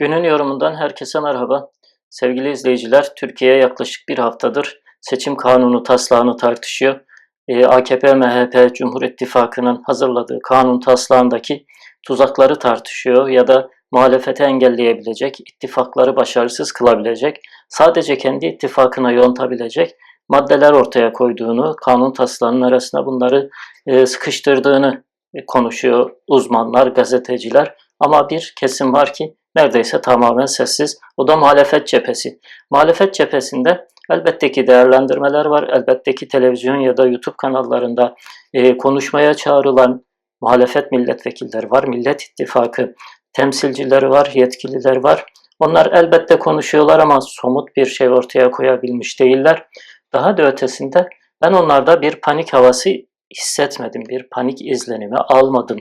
Günün yorumundan herkese merhaba. Sevgili izleyiciler, Türkiye yaklaşık bir haftadır seçim kanunu taslağını tartışıyor. Ee, AKP, MHP, Cumhur İttifakı'nın hazırladığı kanun taslağındaki tuzakları tartışıyor ya da muhalefeti engelleyebilecek, ittifakları başarısız kılabilecek, sadece kendi ittifakına yontabilecek maddeler ortaya koyduğunu, kanun taslağının arasına bunları e, sıkıştırdığını konuşuyor uzmanlar, gazeteciler. Ama bir kesim var ki neredeyse tamamen sessiz. O da muhalefet cephesi. Muhalefet cephesinde elbette ki değerlendirmeler var. Elbette ki televizyon ya da YouTube kanallarında e, konuşmaya çağrılan muhalefet milletvekilleri var. Millet İttifakı temsilcileri var, yetkililer var. Onlar elbette konuşuyorlar ama somut bir şey ortaya koyabilmiş değiller. Daha da ötesinde ben onlarda bir panik havası hissetmedim, bir panik izlenimi almadım.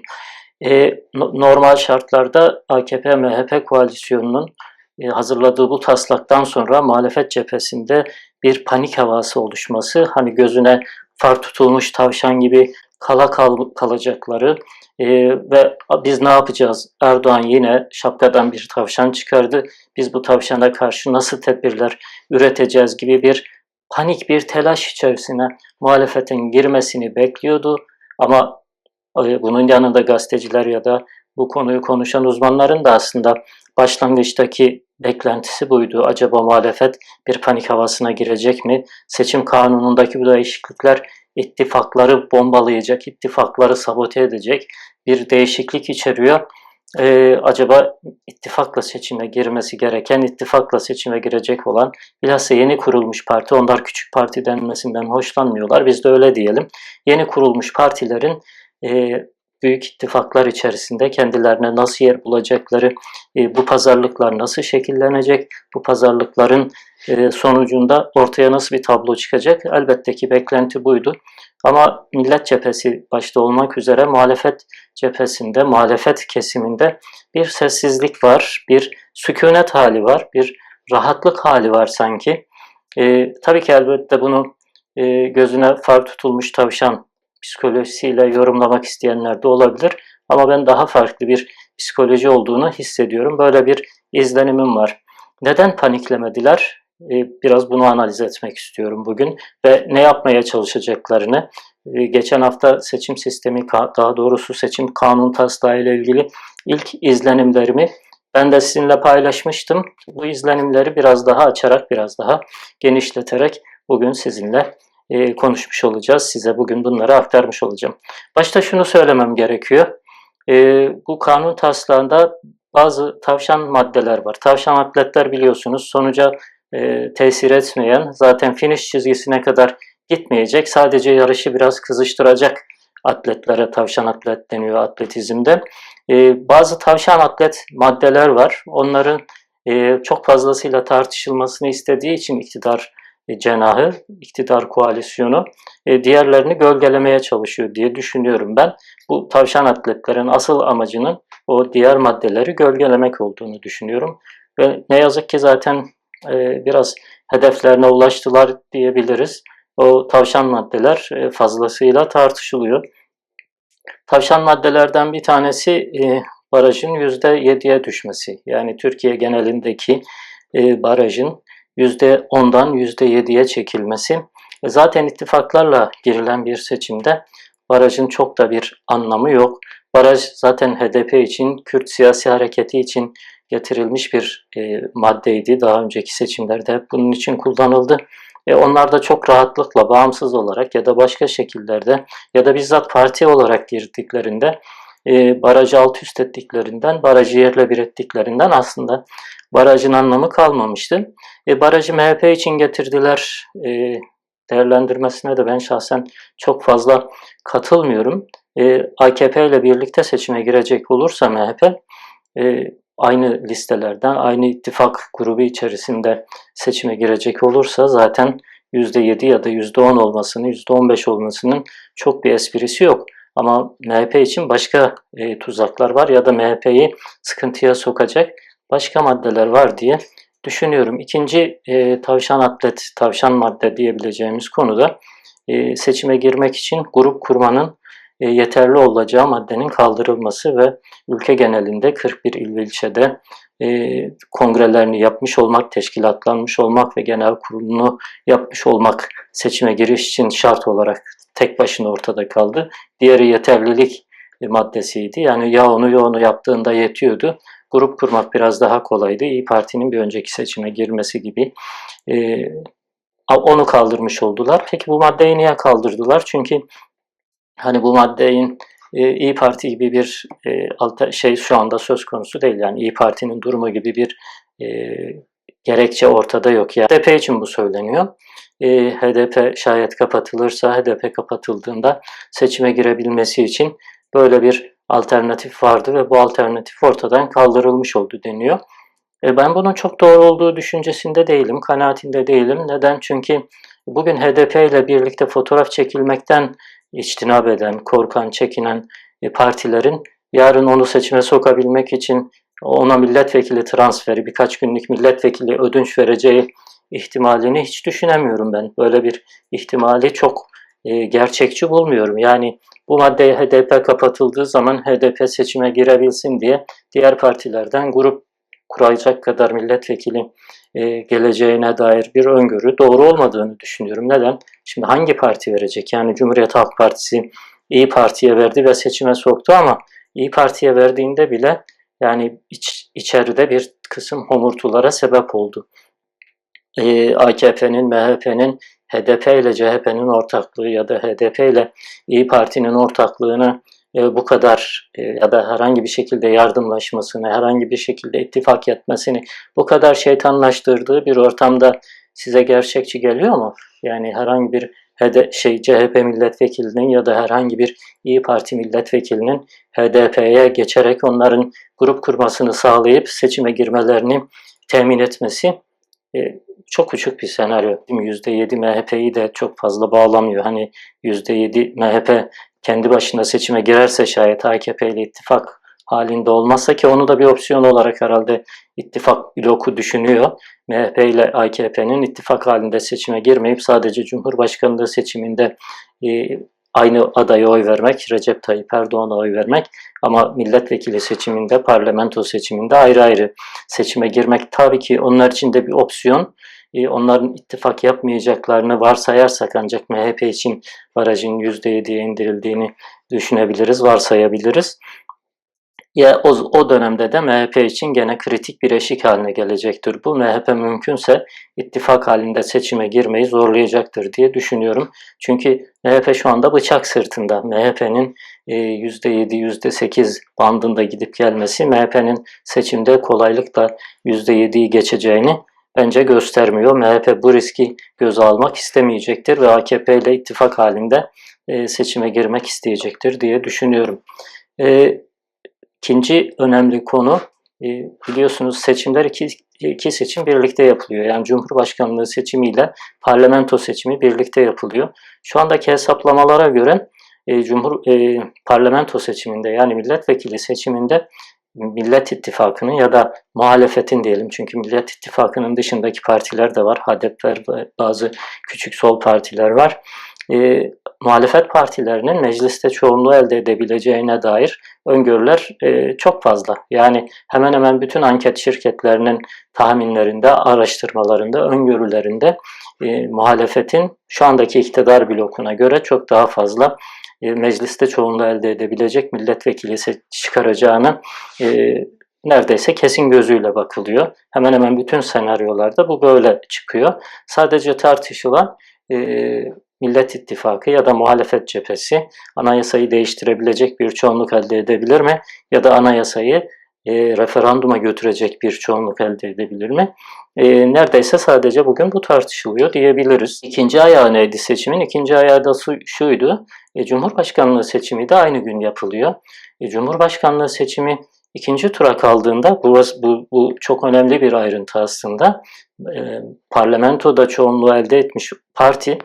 E, normal şartlarda AKP-MHP koalisyonunun e, hazırladığı bu taslaktan sonra muhalefet cephesinde bir panik havası oluşması, hani gözüne far tutulmuş tavşan gibi kala kal kalacakları e, ve biz ne yapacağız? Erdoğan yine şapkadan bir tavşan çıkardı. Biz bu tavşana karşı nasıl tedbirler üreteceğiz gibi bir panik bir telaş içerisine muhalefetin girmesini bekliyordu. Ama bunun yanında gazeteciler ya da bu konuyu konuşan uzmanların da aslında başlangıçtaki beklentisi buydu. Acaba muhalefet bir panik havasına girecek mi? Seçim kanunundaki bu değişiklikler ittifakları bombalayacak, ittifakları sabote edecek bir değişiklik içeriyor. Ee, acaba ittifakla seçime girmesi gereken, ittifakla seçime girecek olan bilhassa yeni kurulmuş parti, onlar küçük parti denmesinden hoşlanmıyorlar. Biz de öyle diyelim. Yeni kurulmuş partilerin e, büyük ittifaklar içerisinde kendilerine nasıl yer bulacakları, e, bu pazarlıklar nasıl şekillenecek, bu pazarlıkların e, sonucunda ortaya nasıl bir tablo çıkacak? Elbette ki beklenti buydu. Ama millet cephesi başta olmak üzere muhalefet cephesinde, muhalefet kesiminde bir sessizlik var, bir sükunet hali var, bir rahatlık hali var sanki. E, tabii ki elbette bunu e, gözüne far tutulmuş tavşan psikolojisiyle yorumlamak isteyenler de olabilir. Ama ben daha farklı bir psikoloji olduğunu hissediyorum. Böyle bir izlenimim var. Neden paniklemediler? Ee, biraz bunu analiz etmek istiyorum bugün ve ne yapmaya çalışacaklarını. Ee, geçen hafta seçim sistemi, daha doğrusu seçim kanun taslağı ile ilgili ilk izlenimlerimi ben de sizinle paylaşmıştım. Bu izlenimleri biraz daha açarak, biraz daha genişleterek bugün sizinle e, konuşmuş olacağız. Size bugün bunları aktarmış olacağım. Başta şunu söylemem gerekiyor. E, bu kanun taslağında bazı tavşan maddeler var. Tavşan atletler biliyorsunuz sonuca e, tesir etmeyen, zaten finish çizgisine kadar gitmeyecek, sadece yarışı biraz kızıştıracak atletlere tavşan atlet deniyor atletizmde. E, bazı tavşan atlet maddeler var. Onların e, çok fazlasıyla tartışılmasını istediği için iktidar cenahı, iktidar koalisyonu e, diğerlerini gölgelemeye çalışıyor diye düşünüyorum ben. Bu tavşan atletlerin asıl amacının o diğer maddeleri gölgelemek olduğunu düşünüyorum. Ve ne yazık ki zaten e, biraz hedeflerine ulaştılar diyebiliriz. O tavşan maddeler fazlasıyla tartışılıyor. Tavşan maddelerden bir tanesi barajın %7'ye düşmesi. Yani Türkiye genelindeki barajın %10'dan %7'ye çekilmesi e, zaten ittifaklarla girilen bir seçimde barajın çok da bir anlamı yok. Baraj zaten HDP için, Kürt siyasi hareketi için getirilmiş bir e, maddeydi. Daha önceki seçimlerde bunun için kullanıldı. E, onlar da çok rahatlıkla bağımsız olarak ya da başka şekillerde ya da bizzat parti olarak girdiklerinde e, barajı alt üst ettiklerinden, barajı yerle bir ettiklerinden aslında barajın anlamı kalmamıştı. E, barajı MHP için getirdiler e, değerlendirmesine de ben şahsen çok fazla katılmıyorum. E, AKP ile birlikte seçime girecek olursa MHP e, aynı listelerden, aynı ittifak grubu içerisinde seçime girecek olursa zaten %7 ya da %10 olmasının, %15 olmasının çok bir esprisi yok. Ama MHP için başka e, tuzaklar var ya da MHP'yi sıkıntıya sokacak başka maddeler var diye düşünüyorum. İkinci e, tavşan atlet, tavşan madde diyebileceğimiz konuda e, seçime girmek için grup kurmanın e, yeterli olacağı maddenin kaldırılması ve ülke genelinde 41 il ve ilçede e, kongrelerini yapmış olmak, teşkilatlanmış olmak ve genel kurulunu yapmış olmak seçime giriş için şart olarak tek başına ortada kaldı. Diğeri yeterlilik maddesiydi. Yani ya onu ya onu yaptığında yetiyordu. Grup kurmak biraz daha kolaydı. İyi Parti'nin bir önceki seçime girmesi gibi. E, onu kaldırmış oldular. Peki bu maddeyi niye kaldırdılar? Çünkü hani bu maddenin e, İyi Parti gibi bir e, şey şu anda söz konusu değil. Yani İyi Parti'nin durumu gibi bir e, gerekçe ortada yok. Ya HDP için bu söyleniyor. E, HDP şayet kapatılırsa, HDP kapatıldığında seçime girebilmesi için böyle bir alternatif vardı ve bu alternatif ortadan kaldırılmış oldu deniyor. E, ben bunun çok doğru olduğu düşüncesinde değilim, kanaatinde değilim. Neden? Çünkü bugün HDP ile birlikte fotoğraf çekilmekten içtinab eden, korkan, çekinen e, partilerin yarın onu seçime sokabilmek için ona milletvekili transferi, birkaç günlük milletvekili ödünç vereceği ihtimalini hiç düşünemiyorum ben. Böyle bir ihtimali çok e, gerçekçi bulmuyorum. Yani bu maddeye HDP kapatıldığı zaman HDP seçime girebilsin diye diğer partilerden grup kuracak kadar milletvekili e, geleceğine dair bir öngörü doğru olmadığını düşünüyorum. Neden? Şimdi hangi parti verecek? Yani Cumhuriyet Halk Partisi İyi Parti'ye verdi ve seçime soktu ama İyi Parti'ye verdiğinde bile yani iç, içeride bir kısım homurtulara sebep oldu. Ee, AKP'nin, MHP'nin HDP ile CHP'nin ortaklığı ya da HDP ile İyi Parti'nin ortaklığını e, bu kadar e, ya da herhangi bir şekilde yardımlaşmasını, herhangi bir şekilde ittifak etmesini bu kadar şeytanlaştırdığı bir ortamda size gerçekçi geliyor mu? Yani herhangi bir HD, şey CHP milletvekilinin ya da herhangi bir İyi Parti milletvekilinin HDP'ye geçerek onların grup kurmasını sağlayıp seçime girmelerini temin etmesi e, çok uçuk bir senaryo. %7 MHP'yi de çok fazla bağlamıyor. Hani %7 MHP kendi başına seçime girerse şayet AKP ile ittifak halinde olmazsa ki onu da bir opsiyon olarak herhalde ittifak bloku düşünüyor. MHP ile AKP'nin ittifak halinde seçime girmeyip sadece Cumhurbaşkanlığı seçiminde e, aynı adaya oy vermek, Recep Tayyip Erdoğan'a oy vermek ama milletvekili seçiminde, parlamento seçiminde ayrı ayrı seçime girmek tabii ki onlar için de bir opsiyon. E, onların ittifak yapmayacaklarını varsayarsak ancak MHP için barajın %7'ye indirildiğini düşünebiliriz, varsayabiliriz. Ya o, o dönemde de MHP için gene kritik bir eşik haline gelecektir. Bu MHP mümkünse ittifak halinde seçime girmeyi zorlayacaktır diye düşünüyorum. Çünkü MHP şu anda bıçak sırtında. MHP'nin %7, %8 bandında gidip gelmesi MHP'nin seçimde kolaylıkla %7'yi geçeceğini bence göstermiyor. MHP bu riski göze almak istemeyecektir ve AKP ile ittifak halinde e, seçime girmek isteyecektir diye düşünüyorum. E, ikinci önemli konu e, biliyorsunuz seçimler iki, iki seçim birlikte yapılıyor. Yani Cumhurbaşkanlığı seçimiyle parlamento seçimi birlikte yapılıyor. Şu andaki hesaplamalara göre Cumhur parlamento seçiminde yani milletvekili seçiminde Millet İttifakı'nın ya da muhalefetin diyelim çünkü Millet İttifakı'nın dışındaki partiler de var. HDP ve bazı küçük sol partiler var. E, muhalefet partilerinin mecliste çoğunluğu elde edebileceğine dair öngörüler e, çok fazla. Yani hemen hemen bütün anket şirketlerinin tahminlerinde, araştırmalarında, öngörülerinde e, muhalefetin şu andaki iktidar blokuna göre çok daha fazla mecliste çoğunluğu elde edebilecek milletvekili çıkaracağını e, neredeyse kesin gözüyle bakılıyor. Hemen hemen bütün senaryolarda bu böyle çıkıyor. Sadece tartışılan e, Millet İttifakı ya da muhalefet cephesi anayasayı değiştirebilecek bir çoğunluk elde edebilir mi? Ya da anayasayı e, referanduma götürecek bir çoğunluk elde edebilir mi? E, neredeyse sadece bugün bu tartışılıyor diyebiliriz. İkinci ayağı neydi seçimin? İkinci ayağı da şuydu. E, Cumhurbaşkanlığı seçimi de aynı gün yapılıyor. E, Cumhurbaşkanlığı seçimi ikinci tura kaldığında bu, bu, bu çok önemli bir ayrıntı aslında. E, parlamentoda çoğunluğu elde etmiş parti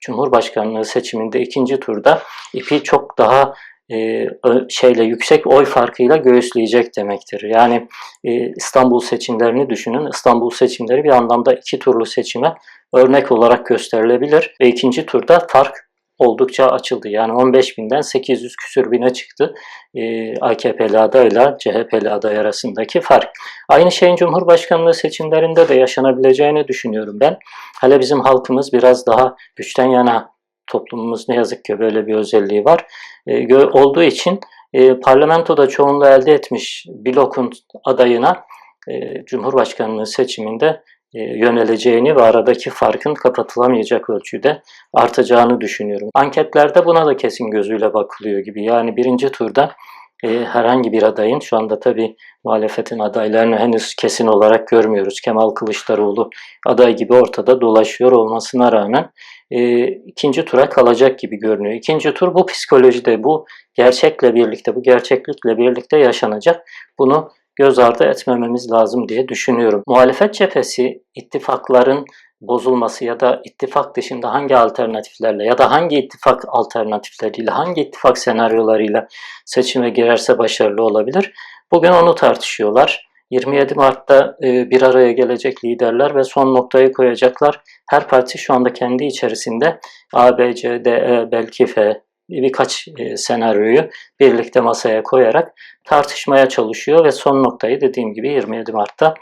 Cumhurbaşkanlığı seçiminde ikinci turda ipi çok daha e, şeyle yüksek oy farkıyla göğüsleyecek demektir. Yani e, İstanbul seçimlerini düşünün. İstanbul seçimleri bir anlamda iki turlu seçime örnek olarak gösterilebilir ve ikinci turda fark oldukça açıldı. Yani 15 binden 800 küsür bine çıktı e, AKP'li adayla CHP'li aday arasındaki fark. Aynı şeyin Cumhurbaşkanlığı seçimlerinde de yaşanabileceğini düşünüyorum ben. Hele bizim halkımız biraz daha güçten yana toplumumuz ne yazık ki böyle bir özelliği var. E, olduğu için e, parlamentoda çoğunluğu elde etmiş blokun adayına e, Cumhurbaşkanlığı seçiminde e, yöneleceğini ve aradaki farkın kapatılamayacak ölçüde artacağını düşünüyorum. Anketlerde buna da kesin gözüyle bakılıyor gibi. Yani birinci turda e, herhangi bir adayın, şu anda tabii muhalefetin adaylarını henüz kesin olarak görmüyoruz. Kemal Kılıçdaroğlu aday gibi ortada dolaşıyor olmasına rağmen e, ikinci tura kalacak gibi görünüyor. İkinci tur bu psikolojide, bu gerçekle birlikte, bu gerçeklikle birlikte yaşanacak. Bunu göz ardı etmememiz lazım diye düşünüyorum. Muhalefet cephesi ittifakların bozulması ya da ittifak dışında hangi alternatiflerle ya da hangi ittifak alternatifleriyle, hangi ittifak senaryolarıyla seçime girerse başarılı olabilir. Bugün onu tartışıyorlar. 27 Mart'ta e, bir araya gelecek liderler ve son noktayı koyacaklar. Her parti şu anda kendi içerisinde A, B, C, D, E, belki F birkaç e, senaryoyu birlikte masaya koyarak tartışmaya çalışıyor ve son noktayı dediğim gibi 27 Mart'ta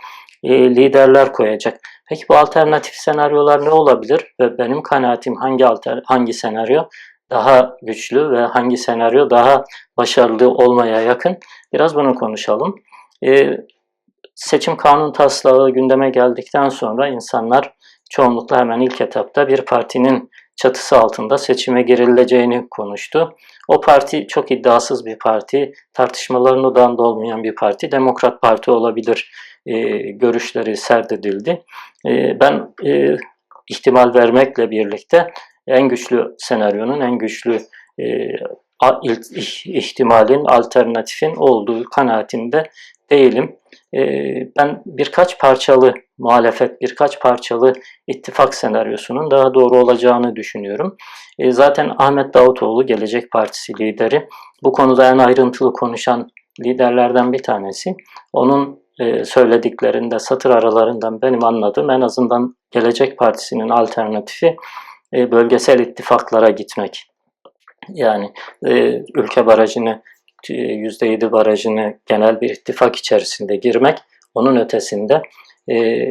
e, liderler koyacak. Peki bu alternatif senaryolar ne olabilir ve benim kanaatim hangi alter, hangi senaryo daha güçlü ve hangi senaryo daha başarılı olmaya yakın? Biraz bunu konuşalım. E, seçim kanun taslağı gündeme geldikten sonra insanlar çoğunlukla hemen ilk etapta bir partinin çatısı altında seçime girileceğini konuştu. O parti çok iddiasız bir parti, tartışmaların odağında olmayan bir parti, Demokrat Parti olabilir e, görüşleri serdedildi. E, ben e, ihtimal vermekle birlikte en güçlü senaryonun, en güçlü e, ihtimalin, alternatifin olduğu kanaatinde değilim. E, ben birkaç parçalı muhalefet, birkaç parçalı ittifak senaryosunun daha doğru olacağını düşünüyorum. E, zaten Ahmet Davutoğlu Gelecek Partisi lideri bu konuda en ayrıntılı konuşan liderlerden bir tanesi. Onun e, söylediklerinde satır aralarından benim anladığım en azından Gelecek Partisi'nin alternatifi e, bölgesel ittifaklara gitmek. Yani e, ülke barajını e, %7 barajını genel bir ittifak içerisinde girmek, onun ötesinde e,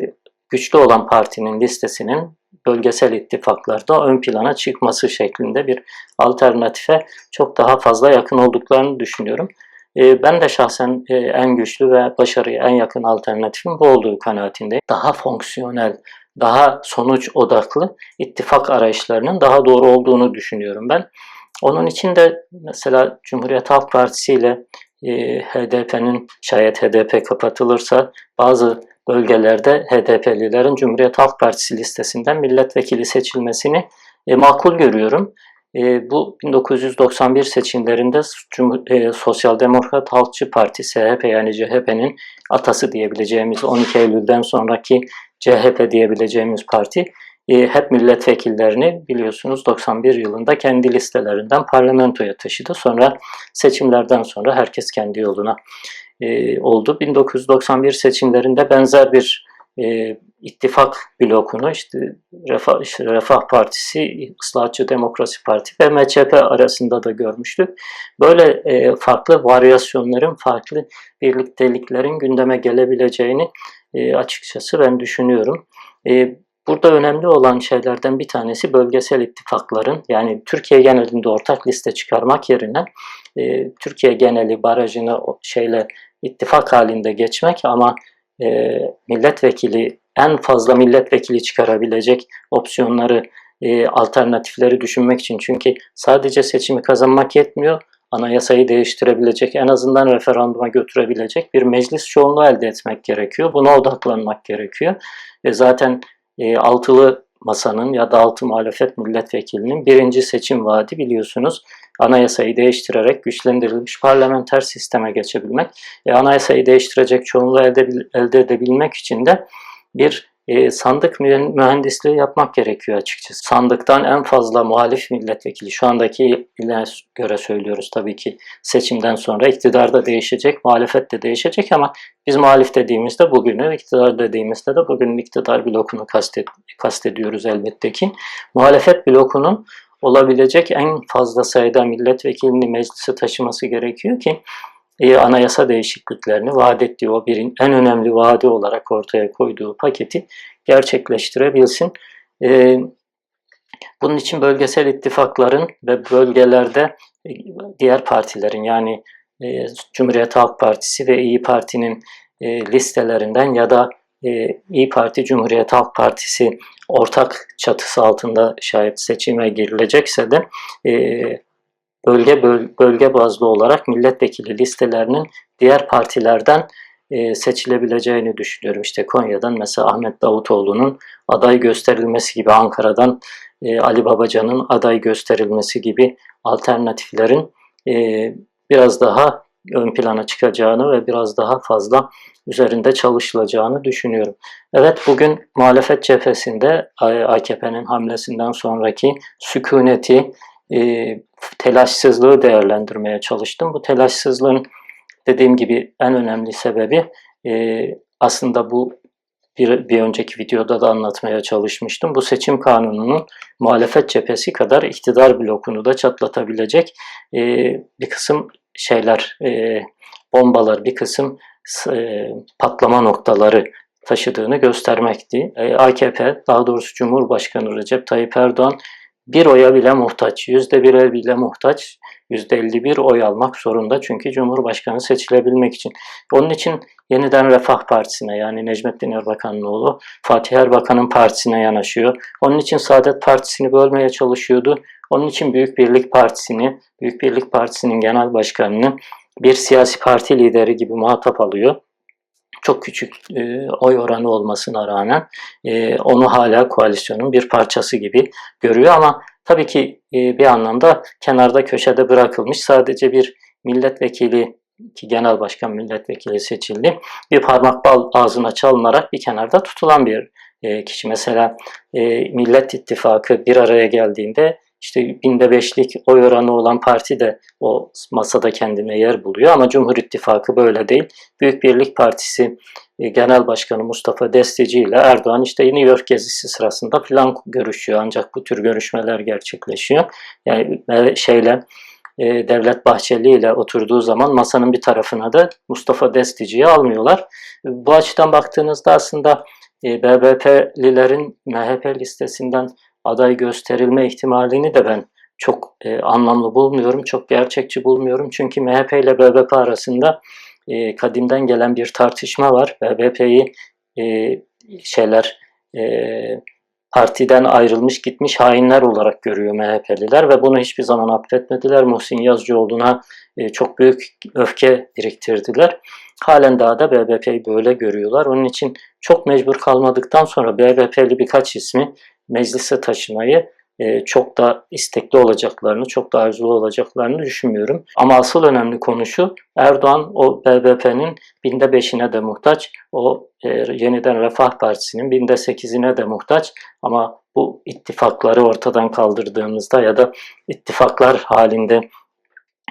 güçlü olan partinin listesinin bölgesel ittifaklarda ön plana çıkması şeklinde bir alternatife çok daha fazla yakın olduklarını düşünüyorum. E, ben de şahsen e, en güçlü ve başarıya en yakın alternatifin bu olduğu kanaatindeyim. Daha fonksiyonel, daha sonuç odaklı ittifak arayışlarının daha doğru olduğunu düşünüyorum ben. Onun için de mesela Cumhuriyet Halk Partisi ile e, HDP'nin şayet HDP kapatılırsa bazı bölgelerde HDP'lilerin Cumhuriyet Halk Partisi listesinden milletvekili seçilmesini e, makul görüyorum. E, bu 1991 seçimlerinde e, Sosyal Demokrat Halkçı Parti SHP yani CHP'nin atası diyebileceğimiz 12 Eylül'den sonraki CHP diyebileceğimiz parti e, hep milletvekillerini biliyorsunuz 91 yılında kendi listelerinden parlamentoya taşıdı. Sonra seçimlerden sonra herkes kendi yoluna e, oldu. 1991 seçimlerinde benzer bir e, ittifak blokunu işte Refah, Refah Partisi, Islahatçı Demokrasi Parti ve MÇP arasında da görmüştük. Böyle e, farklı varyasyonların, farklı birlikteliklerin gündeme gelebileceğini e, açıkçası ben düşünüyorum. E, Burada önemli olan şeylerden bir tanesi bölgesel ittifakların yani Türkiye genelinde ortak liste çıkarmak yerine e, Türkiye geneli barajını şeyle ittifak halinde geçmek ama e, milletvekili en fazla milletvekili çıkarabilecek opsiyonları e, alternatifleri düşünmek için çünkü sadece seçimi kazanmak yetmiyor anayasayı değiştirebilecek, en azından referanduma götürebilecek bir meclis çoğunluğu elde etmek gerekiyor. Buna odaklanmak gerekiyor. E zaten e, altılı masanın ya da altı muhalefet milletvekilinin birinci seçim vaadi biliyorsunuz anayasayı değiştirerek güçlendirilmiş parlamenter sisteme geçebilmek. E, anayasayı değiştirecek çoğunluğu elde, elde edebilmek için de bir e, sandık mühen- mühendisliği yapmak gerekiyor açıkçası. Sandıktan en fazla muhalif milletvekili şu andaki ile göre söylüyoruz tabii ki seçimden sonra iktidar da değişecek, muhalefet de değişecek ama biz muhalif dediğimizde bugünü, iktidar dediğimizde de bugünün iktidar blokunu kastet, kastediyoruz elbette ki. Muhalefet blokunun olabilecek en fazla sayıda milletvekilini meclise taşıması gerekiyor ki e, anayasa değişikliklerini vaat ettiği o birin en önemli vaadi olarak ortaya koyduğu paketi gerçekleştirebilsin. E, bunun için bölgesel ittifakların ve bölgelerde e, diğer partilerin yani e, Cumhuriyet Halk Partisi ve İyi Parti'nin e, listelerinden ya da e, İyi Parti Cumhuriyet Halk Partisi ortak çatısı altında şayet seçime girilecekse de e, bölge böl- bölge bazlı olarak milletvekili listelerinin diğer partilerden e, seçilebileceğini düşünüyorum. İşte Konya'dan mesela Ahmet Davutoğlu'nun aday gösterilmesi gibi Ankara'dan e, Ali Babacan'ın aday gösterilmesi gibi alternatiflerin e, biraz daha ön plana çıkacağını ve biraz daha fazla üzerinde çalışılacağını düşünüyorum. Evet bugün muhalefet cephesinde AKP'nin hamlesinden sonraki sükuneti, e, telaşsızlığı değerlendirmeye çalıştım. Bu telaşsızlığın dediğim gibi en önemli sebebi e, aslında bu bir, bir önceki videoda da anlatmaya çalışmıştım. Bu seçim kanununun muhalefet cephesi kadar iktidar blokunu da çatlatabilecek e, bir kısım şeyler, e, bombalar, bir kısım e, patlama noktaları taşıdığını göstermekti. E, AKP, daha doğrusu Cumhurbaşkanı Recep Tayyip Erdoğan bir oya bile muhtaç, yüzde bire bile muhtaç, yüzde 51 oy almak zorunda çünkü Cumhurbaşkanı seçilebilmek için. Onun için yeniden Refah Partisi'ne yani Necmettin Erbakan'ın oğlu Fatih Erbakan'ın partisine yanaşıyor. Onun için Saadet Partisi'ni bölmeye çalışıyordu. Onun için Büyük Birlik Partisi'ni, Büyük Birlik Partisi'nin genel başkanını bir siyasi parti lideri gibi muhatap alıyor çok küçük e, oy oranı olmasına rağmen e, onu hala koalisyonun bir parçası gibi görüyor ama tabii ki e, bir anlamda kenarda köşede bırakılmış sadece bir milletvekili ki genel başkan milletvekili seçildi. Bir parmak bal ağzına çalınarak bir kenarda tutulan bir e, kişi. Mesela e, Millet İttifakı bir araya geldiğinde işte binde beşlik oy oranı olan parti de o masada kendine yer buluyor ama Cumhur İttifakı böyle değil. Büyük Birlik Partisi e, Genel Başkanı Mustafa Desteci ile Erdoğan işte New York gezisi sırasında plan görüşüyor ancak bu tür görüşmeler gerçekleşiyor. Yani şeyle e, Devlet Bahçeli ile oturduğu zaman masanın bir tarafına da Mustafa Destici'yi almıyorlar. Bu açıdan baktığınızda aslında e, BBP'lilerin MHP listesinden aday gösterilme ihtimalini de ben çok e, anlamlı bulmuyorum, çok gerçekçi bulmuyorum. Çünkü MHP ile BBP arasında e, kadimden gelen bir tartışma var. BBP'yi e, şeyler e, partiden ayrılmış gitmiş hainler olarak görüyor MHP'liler ve bunu hiçbir zaman affetmediler. Muhsin Yazıcıoğlu'na e, çok büyük öfke biriktirdiler. Halen daha da BBP'yi böyle görüyorlar. Onun için çok mecbur kalmadıktan sonra BBP'li birkaç ismi meclise taşımayı e, çok da istekli olacaklarını, çok da arzulu olacaklarını düşünmüyorum. Ama asıl önemli konu şu, Erdoğan o BBP'nin binde beşine de muhtaç, o e, yeniden Refah Partisi'nin binde sekizine de muhtaç. Ama bu ittifakları ortadan kaldırdığımızda ya da ittifaklar halinde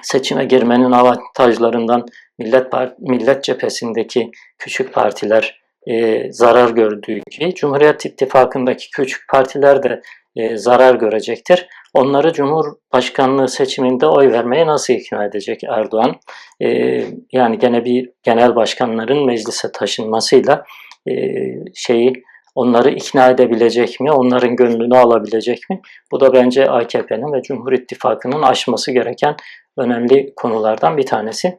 seçime girmenin avantajlarından Millet, Millet cephesindeki küçük partiler e, zarar gördüğü gibi Cumhuriyet İttifakı'ndaki küçük partiler de e, zarar görecektir. Onları Cumhurbaşkanlığı seçiminde oy vermeye nasıl ikna edecek Erdoğan? E, yani gene bir genel başkanların meclise taşınmasıyla e, şeyi onları ikna edebilecek mi? Onların gönlünü alabilecek mi? Bu da bence AKP'nin ve Cumhur İttifakı'nın aşması gereken önemli konulardan bir tanesi.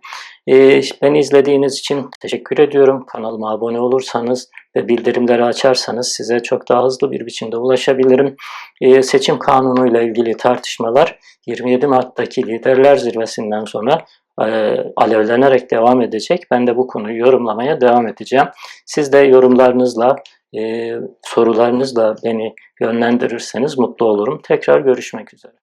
Ee, beni izlediğiniz için teşekkür ediyorum. Kanalıma abone olursanız ve bildirimleri açarsanız size çok daha hızlı bir biçimde ulaşabilirim. Ee, seçim kanunu ile ilgili tartışmalar 27 Mart'taki liderler zirvesinden sonra e, alevlenerek devam edecek. Ben de bu konuyu yorumlamaya devam edeceğim. Siz de yorumlarınızla, e, sorularınızla beni yönlendirirseniz mutlu olurum. Tekrar görüşmek üzere.